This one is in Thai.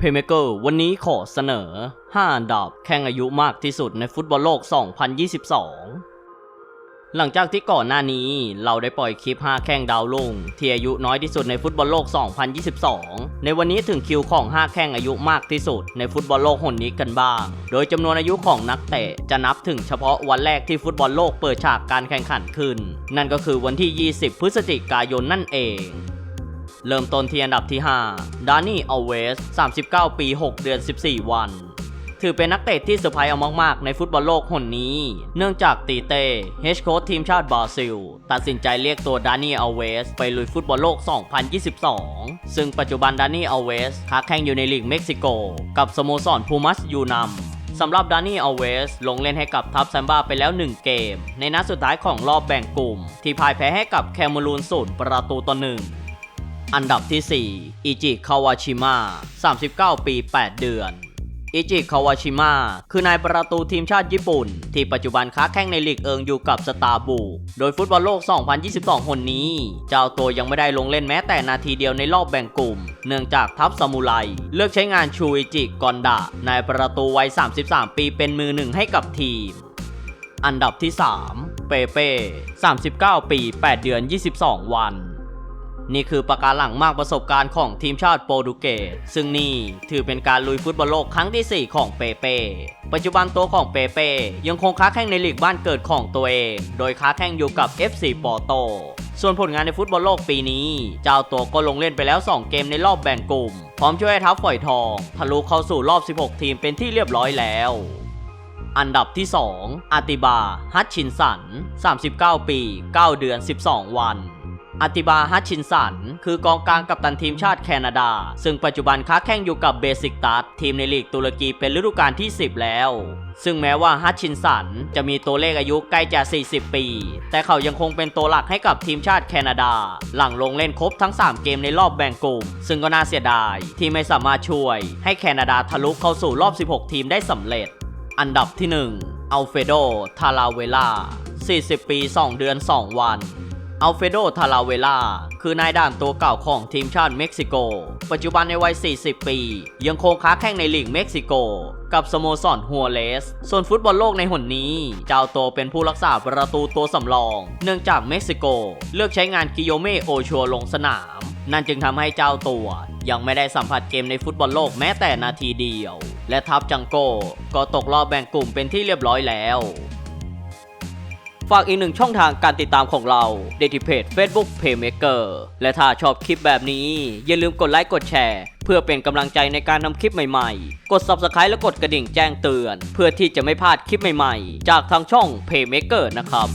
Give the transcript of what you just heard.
เพเมเกอร์วันนี้ขอเสนอ 5 อันดับแข่งอายุมากที่สุดในฟุตบอลโลก 2022 หลังจากที่ก่อนหน้านี้เราได้ปล่อยคลิป 5 แข่งดาวรุ่งที่อายุน้อยที่สุดในฟุตบอลโลก 2022 ในวันนี้ถึงคิวของ 5 แข่งอายุมากที่สุดในฟุตบอลโลกหนนี้กันบ้าง โดยจำนวนอายุของนักเตะจะนับถึงเฉพาะวันแรกที่ฟุตบอลโลกเปิดฉากการแข่งขันขึ้น นั่นก็คือวันที่ 20 พฤศจิกายนนั่นเอง เริ่มต้นที่อันดับที่ 5 ดานี่อเวส 39 ปี 6 เดือน 14 วัน ถือเป็นนักเตะที่เซอร์ไพรส์เอามาก ๆ ในฟุตบอลโลกหนนี้ เนื่องจากตีเต้เฮดโค้ชทีมชาติบราซิล ตัดสินใจเรียกตัวดานี่อเวส ไปลุยฟุตบอลโลก 2022 ซึ่งปัจจุบันดานี่อเวสค้าแข่งอยู่ในลีกเม็กซิโก กับสโมสรพูมัสยูนัมสำหรับดานี่อเวส ลงเล่นให้กับทัพแซมบ้าไปแล้ว 1 เกม ในนัดสุดท้ายของรอบแบ่งกลุ่ม ที่พ่ายแพ้ให้กับแคมูรูนศูนย์ประตูต่อหนึ่ง อันดับที่ 4 อิจิคาวาชิมะ39 ปี 8 เดือนอิจิคาวาชิมะคือนายประตูทีมชาติญี่ปุ่น ที่ปัจจุบันค้าแข่งในลีกเอิงอยู่กับสตาร์บูโดยฟุตบอลโลก 2022 คนนี้ เจ้าตัวยังไม่ได้ลงเล่นแม้แต่นาทีเดียวในรอบแบ่งกลุ่ม เนื่องจากทัพซามูไร เลือกใช้งานชูอิจิกอนดะนายประตูวัย 33 ปีเป็นมือหนึ่งให้กับทีม อันดับที่ 3 เปเป้ 39 ปี 8 เดือน 22 วัน นี่คือประการหลังมากประสบการณ์ของทีมชาติโปรตุเกสซึ่งนี่ถือเป็นการลุยฟุตบอลโลกครั้งที่ 4 ของเปเป้ปัจจุบันตัวของเปเป้ยังคงค้าแข่งในลีกบ้านเกิดของตัวเอง โดยค้าแข่งอยู่กับ FC ปอโต ส่วนผลงานในฟุตบอลโลกปีนี้ เจ้าตัวก็ลงเล่นไปแล้ว 2 เกมในรอบแบ่งกลุ่ม พร้อมช่วยทัพฝอยทองทะลุเข้าสู่รอบ 16 ทีมเป็นที่เรียบร้อยแล้วอันดับที่ 2 อาติบา ฮัตชินสัน 39 ปี 9 เดือน 12 วัน อติบาฮัตชินสัน คือกองกลางกัปตันทีมชาติแคนาดา ซึ่งปัจจุบันค้าแข่งอยู่กับเบสิกตัสทีมในลีกตุรกีเป็นฤดูกาลที่ 10 แล้ว ซึ่งแม้ว่าฮัตชินสัน จะมีตัวเลขอายุใกล้จะ 40 ปี แต่เขายังคงเป็นตัวหลักให้กับทีมชาติแคนาดา หลังลงเล่นครบทั้ง 3 เกมในรอบแบ่งกลุ่ม ซึ่งก็น่าเสียดายที่ไม่สามารถช่วย ให้แคนาดาทะลุเข้าสู่รอบ 16 ทีมได้สำเร็จ อันดับที่1อัลเฟโด ทาราเวล่า40 ปี 2 เดือน 2 วัน อัลเฟโด ทาราเวล่า คือนายด่านตัวเก่าของทีมชาติเม็กซิโก ปัจจุบันในวัย 40 ปี ยังคงค้าแข่งในลีกเม็กซิโก กับสโมสรฮัวเลส ส่วนฟุตบอลโลกในหนนี้ เจ้าตัวเป็นผู้รักษาประตูตัวสำรอง เนื่องจากเม็กซิโก เลือกใช้งานกิโยเมโอชัวลงสนาม นั่นจึงทำให้เจ้าตัว ยังไม่ได้สัมผัสเกมในฟุตบอลโลกแม้แต่นาทีเดียว และทัพจังโก้ก็ตกรอบแบ่งกลุ่มเป็นที่เรียบร้อยแล้ว ฝากอีกหนึ่งช่องทางการติดตามของเราเดที่เพจ Facebook Playmaker และถ้าชอบคลิปแบบนี้ อย่าลืมกดไลค์กดแชร์ เพื่อเป็นกำลังใจในการทำคลิปใหม่ๆ กด Subscribe และกดกระดิ่งแจ้งเตือน เพื่อที่จะไม่พลาดคลิปใหม่ๆ จากทางช่อง Playmaker นะครับ